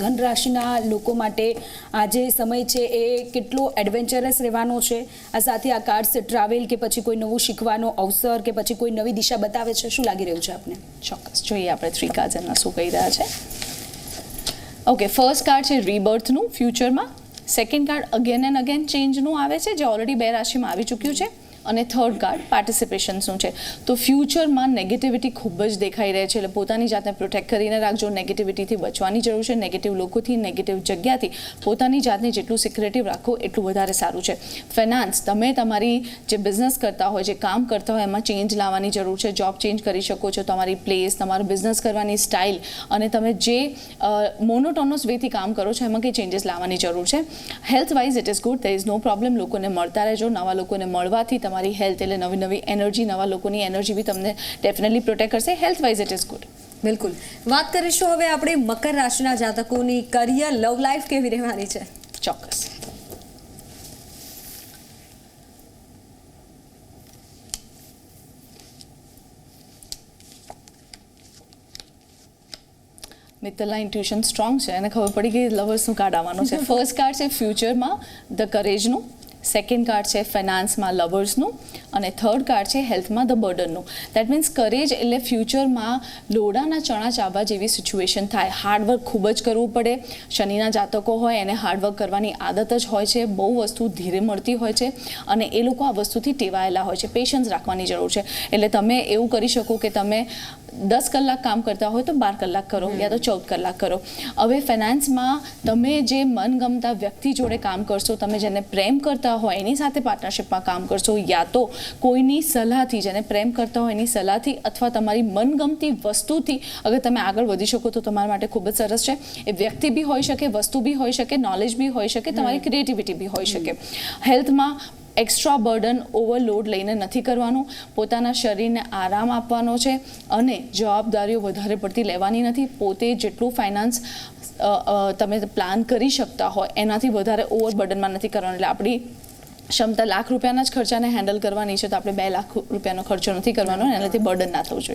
ધન રાશિના લોકો માટે આ જે સમય છે એ કેટલો એડવેન્ચરસ રહેવાનો છે. આ સાથે આ કાર્ડ્સ ટ્રાવેલ કે પછી કોઈ નવું શીખવાનો અવસર કે પછી કોઈ નવી દિશા બતાવે છે, શું લાગી રહ્યું છે આપને? ચોક્કસ, જોઈએ આપણે થ્રી કાર્ડ્સ શું કહી રહ્યા છે. ઓકે ફર્સ્ટ કાર્ડ છે રીબર્થનું ફ્યુચરમાં second card again and again ચેન્જનું આવે છે, જે ઓલરેડી બે રાશિમાં આવી ચૂક્યું છે. અને થર્ડ કાર્ડ પાર્ટિસિપેશન્સનું છે? તો ફ્યુચરમાં નેગેટિવિટી ખૂબ જ દેખાઈ રહે છે. એટલે પોતાની જાતને પ્રોટેક્ટ કરીને રાખજો. નેગેટિવિટીથી બચવાની જરૂર છે. નેગેટિવ લોકોથી નેગેટિવ જગ્યાથી પોતાની જાતને જેટલું સિક્રેટિવ રાખો, એટલું વધારે સારું છે. ફાઇનાન્સ તમે તમારી જે બિઝનેસ કરતા હોય, જે કામ કરતા હોય, એમાં ચેન્જ લાવવાની જરૂર છે. જોબ ચેન્જ કરી શકો છો. તમારી પ્લેસ તમારો બિઝનેસ કરવાની સ્ટાઇલ અને તમે જે મોનોટોનસ વેથી કામ કરો છો, એમાં કંઈ ચેન્જીસ લાવવાની જરૂર છે. Health wise it is good there is no problem લોકોને મળતા રહેજો. નવા લોકોને મળવાથી તમારી હેલ્થ એટલે નવી નવી એનર્જી નવા લોકોની એનર્જી બી તમને ડેફિનેટલી પ્રોટેક્ટ કરશે. Health wise it is good બિલકુલ. વાત કરીશું હવે આપણે મકર રાશિના જાતકોની કરિયર લવ લાઈફ કેવી રહેવાની છે? ચોક્કસ. મિત્તલના ઇન્ટ્યુશન સ્ટ્રોંગ છે. અને ખબર પડી કે લવર્સનું કાર્ડ આવવાનું છે. ફર્સ્ટ કાર્ડ છે ફ્યુચરમાં ધ કરેજનું સેકન્ડ કાર્ડ છે ફાઇનાન્સમાં લવર્સનું અને થર્ડ કાર્ડ છે હેલ્થમાં ધ બર્ડનનું દેટ મીન્સ કરેજ એટલે ફ્યુચરમાં લોડાના ચણા ચાબા જેવી સિચ્યુએશન થાય. હાર્ડવર્ક ખૂબ જ કરવું પડે. શનિના જાતકો હોય એને હાર્ડવર્ક કરવાની આદત જ હોય છે. બહુ વસ્તુ ધીરે મળતી હોય છે અને એ લોકો આ વસ્તુથી ટેવાયેલા હોય છે. પેશન્સ રાખવાની જરૂર છે. એટલે તમે એવું કરી શકો કે તમે દસ કલાક કામ કરતા હોય તો બાર કલાક કરો યા તો ચૌદ કલાક કરો. હવે ફાઇનાન્સમાં તમે જે મનગમતા વ્યક્તિ જોડે કામ કરશો તમે જેને પ્રેમ કરતા હોય એની સાથે પાર્ટનરશિપમાં કામ કરશો યા તો કોઈની સલાહથી જેને પ્રેમ કરતા હોય એની સલાહથી અથવા તમારી મનગમતી વસ્તુથી અગર તમે આગળ વધી શકો તો તમારા માટે ખૂબ જ સરસ છે. એ વ્યક્તિ બી હોઈ શકે વસ્તુ બી હોઈ શકે નોલેજ બી હોઈ શકે તમારી ક્રિએટિવિટી બી હોઈ શકે. હેલ્થમાં એક્સ્ટ્રા બર્ડન ઓવરલોડ લઈને નથી કરવાનું. પોતાના શરીરને આરામ આપવાનો છે અને જવાબદારીઓ વધારે પડતી લેવાની નથી. પોતે જેટલું ફાઇનાન્સ તમે પ્લાન કરી શકતા હોય, એનાથી વધારે ઓવર બર્ડનમાં નથી કરવાનું. એટલે આપણી ક્ષમતા લાખ રૂપિયાના જ ખર્ચાને હેન્ડલ કરવાની છે, તો આપણે બે લાખ રૂપિયાનો ખર્ચો નથી કરવાનો, એનાથી બર્ડન ના થવું જોઈએ.